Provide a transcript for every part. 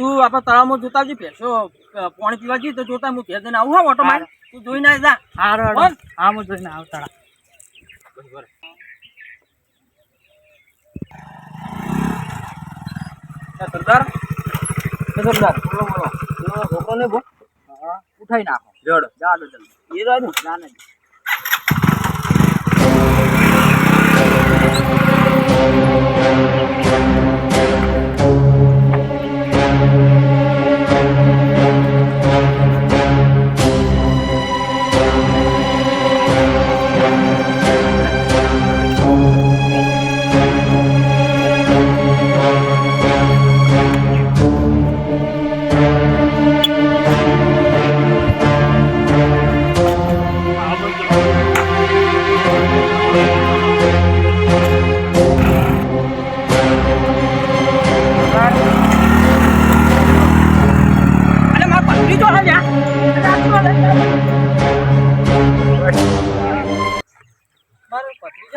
તું આપણે તળાવમાં જોતા આવજે ભેસો પાણી પીવા જઈએ તો જોતા હું ભેસ દઈને આવું હા ઓટો મારી. તું જોઈને આવી જા. બોલ. હા હું જોઈને આવતા સરદાર. એ સરદાર. બોલો બોલો. છોકરો ને બો ઉઠાઈ નાખો. જડ. જા દો જલ્દી એ રહે જાને Thank ને.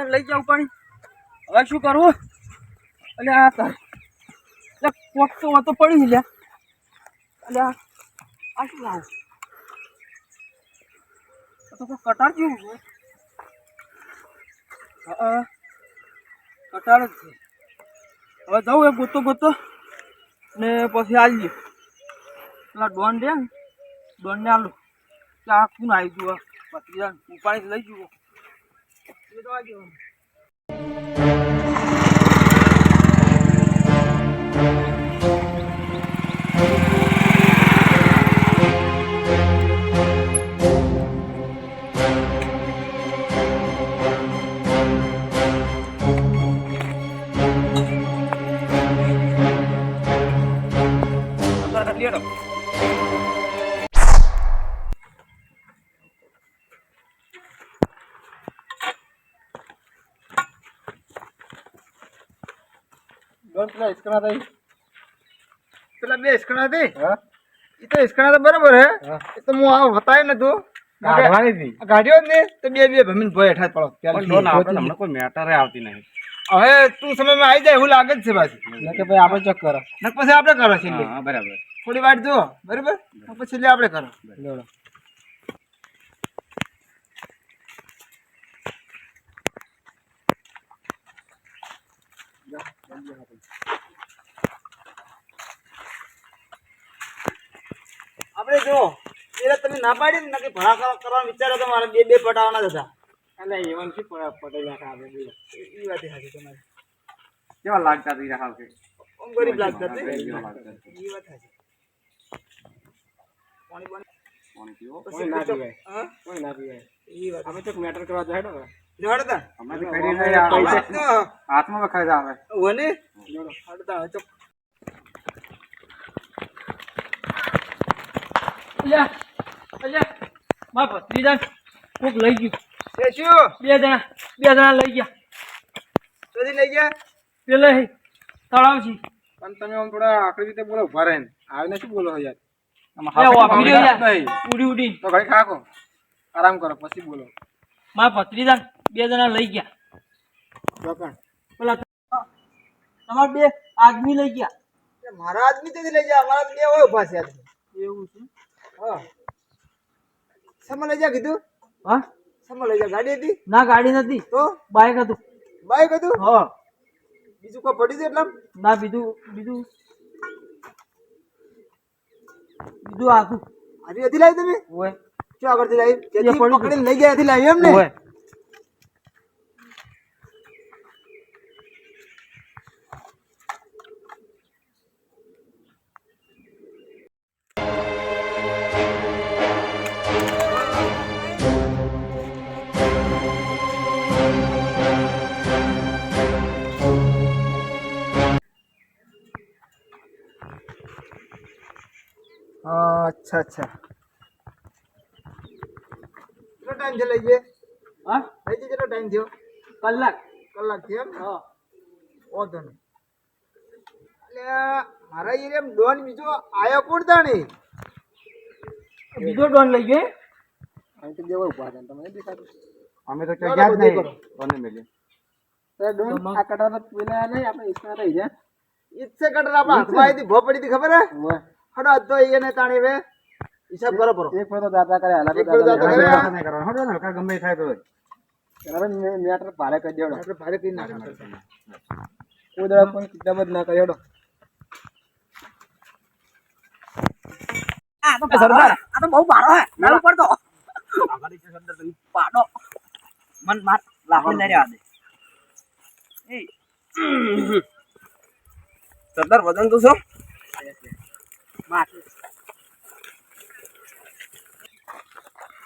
મારે લઈ જાઉં પાણી. હવે શું કરવું એટલે આ તાર. કોક તો વાતો પડી લે એટલે આ શું લાવું? તો કોઈ કટાર જેવું છે. હા, કટાર જ છે. હવે જવું એ ગોતો ગોતો ને પછી આવી પેલા ડોન દે ને ડોન ને આલું આ કોણ આવી ગયું પછી ઉપાડી લઈ જુઓ episódio ડોન પેલા હિસકણા થઈ પેલા બે હિસકણા હતી એ તો હિસકણા તો બરોબર હે? એ તો હું આવ બતાવ્યું નતું કાઢવાની ગાડીઓ ને તો બે બે ભમીને ભોય હેઠા પડો. પણ આપણે હમણાં કોઈ મેટરે આવતી નહીં. હવે તું સમયમાં આવી જાય એવું લાગે જ છે પાછી. કે ભાઈ આપણે ચેક કરો. ને પછી આપણે કરો છે બરાબર. થોડી વાર જુઓ બરાબર? પછી લે આપણે કરો. લેવડો આપણે જો એટલે તમે ના પાડી ને કે ભણા કરવા- કરવાનો વિચારો તો મારે બે બે પટાવવાના જ હતા. એટલે એવન શું પટેલ આપણે એ વાત સાચી તમારી. કેવા લાગતા તી હાલ કે ગરીબ લાગતા હતા? એ વાત સાચી. પાણી પાણી પીવો કોઈ ના પીવાય કોઈ ના પીવાય એ વાત. આપણે ચેક મેટર કરવા જાય ને જોડતા હમણાં કરીને પૈસા હાથમાં વખાઈ આવે વને હડતા અલ્યા અલ્યા મારા ભત્રીજા કોક લઈ ગયું. એ શું? બે જણા બે જણા લઈ ગયા. સુધી લઈ ગયા? પેલે તળાવ છે પણ તમે આમ થોડા આકડી રીતે બોલો ઊભા રહીને. આવીને શું બોલો યાર? ઉડી ઉડી. તો ઘડી ખાકો આરામ કરો પછી બોલો. મારા ભત્રીજા બે જણા લઈ ગયા. પેલા તમારા બે આદમી લઈ ગયા. મારા આદમી તેથી લઈ ગયા મારા બે હોય ઊભા છે. એવું છે? હા. લઈ જા કીધું. હા? લઈ જા. ગાડી હતી? ના ગાડી નથી. તો? બાઇક હતું. બાઇક હતું? હા. બીજું કોઈ પડી છે એટલે ના બીજું બીજું. બીજું આખું હજી હતી લાવી તમે? હોય શું આગળથી લાવી. પકડીને લઈ ગયા હતી લાવી એમ ને હા અચ્છા અચ્છા કેટલો ટાઈમ છે લઈ જઈએ હા લઈ જઈએ કેટલો ટાઈમ થયો કલાક કલાક થયો એમ હા વાંધો નહીં એટલે મારા એરિયામાં ડોન બીજો આયો કોણ તાણી બીજો ડોન લઈ ગયો અમે તો જેવા ઊભા હતા તમે દેખાતું અમે તો ચાલો, ક્યાં જ બધું નહીં કરો. કોને મળીએ તો ડોન મગ- આ કટાર પેલા નહીં આપણે ઈસના રહી જાય ઈચ્છે કટર આપણા હાથમાં આવી હતી ભો પડી હતી ખબર હે હડો આજ તો એને તાણી હવે હિસાબ કરો પરો એક ફેર તો દાતા કરે હાલા એક ફેર દાતા કરે. નહીં કરવાનું હો ને કા ગમે થાય તો હવે મેટર ભારે કરી દેડો આપણે ભારે કરી નાખવાનું કોઈ દાડા પણ કિતાબ જ ના કર્યો આ તો સરદાર આ તો બહુ પાડો હે. નાનો પડતો પાડો મન માર લાકડી લઈ રહ્યા દે. એ સરદાર વજન તો છો માર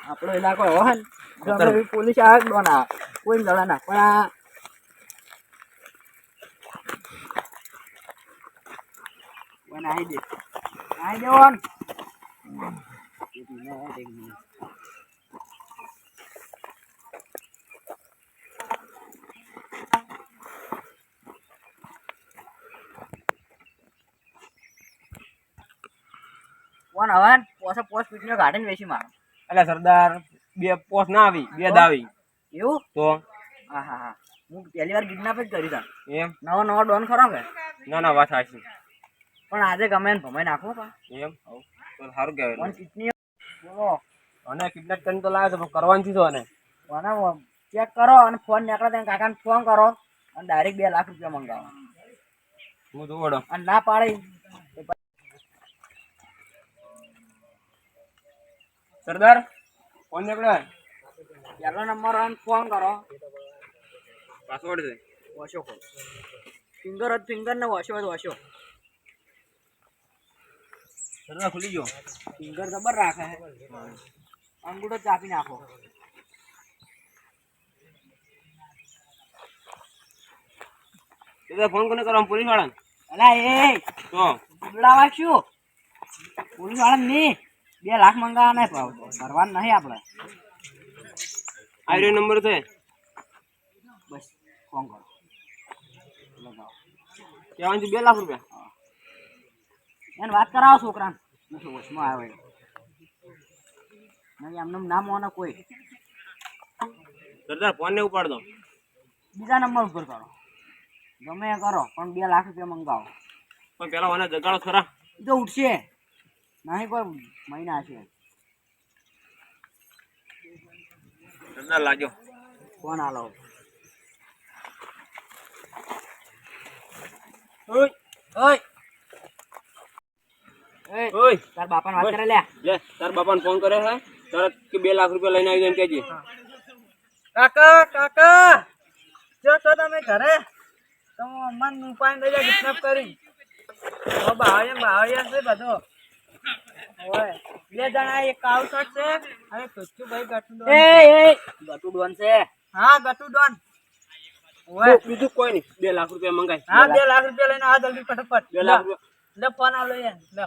આપણો ઇલાકો એવો હે ને જો અમે પોલીસ આવે તો ના આવે. કોઈ લડા ના પણ આ વન આઈ દે આઈ દે વન કોણ હવે પોસે પોસ પીટીને કાઢીને વેચી મારો એટલે સરદાર બે પોસ્ટ ના આવી બે દાવી એવું? તો? હા હા હા. હું પહેલી વાર કિડનેપ જ કરી તા. એમ? નવો નવો ડોન ખરો કે? ના ના વાત સાચી. પણ આજે ગમે એને ભમાઈ નાખો પા એમ? તો સારું કહેવાય પણ કિડની બોલો. અને કિડનેપ કરીને તો લાવે તો કરવાનું શું અને કોને ચેક કરો અને ફોન નીકળે તેને કાકાને ફોન કરો અને ડાયરેક્ટ બે લાખ રૂપિયા મંગાવો. હું જોડો અને ના પાડે સરદાર ફોન નીકળે. પહેલો નંબર ફોન કરો. પાસવર્ડ છે. વોશો ખોલ ફિંગર જ ફિંગર ને વોશો જ વોશો સરદાર ખુલી ગયો. ફિંગર જબર રાખે. અંગૂઠો ચાપી નાખો. ફોન કોને કરો? પોલીસવાળા અલા એ તો? ઉડાવા શું? પોલીસવાળા નહીં. બે લાખ મંગાવવા નહીં ભાવ કરવાનું નહીં આપણે. આ નંબર છે? બસ ફોન કરો. લગાવો. કહેવાનું બે લાખ રૂપિયા. એને વાત કરાવો છોકરાને. શું વચમાં આવે. નહીં એમને નામ મોને કોઈ. સરદાર ફોન ને ઉપાડ દો. બીજા નંબર ઉપર કરો. ગમે કરો પણ બે લાખ રૂપિયા મંગાવો. પણ પેલા મને જગાડો ખરા. જો ઉઠશે. નહીં કોઈ મહિના છે. સરદાર લાગ્યો? કોણ આલો. ઓય ઓય. ઓય ઓય. તાર બાપાને વાત કરે લે લે તાર બાપાને ફોન કરે છે તરત કે બે લાખ રૂપિયા લઈને આવી જાય એમ કાકા કાકા. જો તો તમે ઘરે તો મન ઉપાય લઈ જાય કિડનેપ કરી બાવળિયા બાવળિયા છે બધો. બે જણા એક કાવ શોટ છે. અને ભાઈ ગટુ ડોન એ એ. ગટુ ડોન છે. હા ગટુ ડોન ઓય બીજું કોઈ નહીં. બે લાખ રૂપિયા મંગાય. હા બે લાખ રૂપિયા લઈને આ જલ્દી ફટાફટ. બે લાખ રૂપિયા. લે ફોન આલો યાર લે.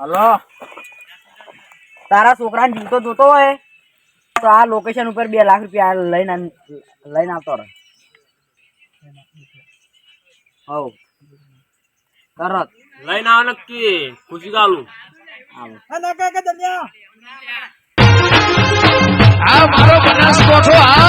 હલો. તારા છોકરાને જીવતો જોતો હોય તો આ લોકેશન ઉપર બે લાખ રૂપિયા લઈને લઈને આવતો રહે. હવ. તરત. લઈને આવ નક્કી. ખુશી ગાલું. આ મારો બનાસ કોઠો આ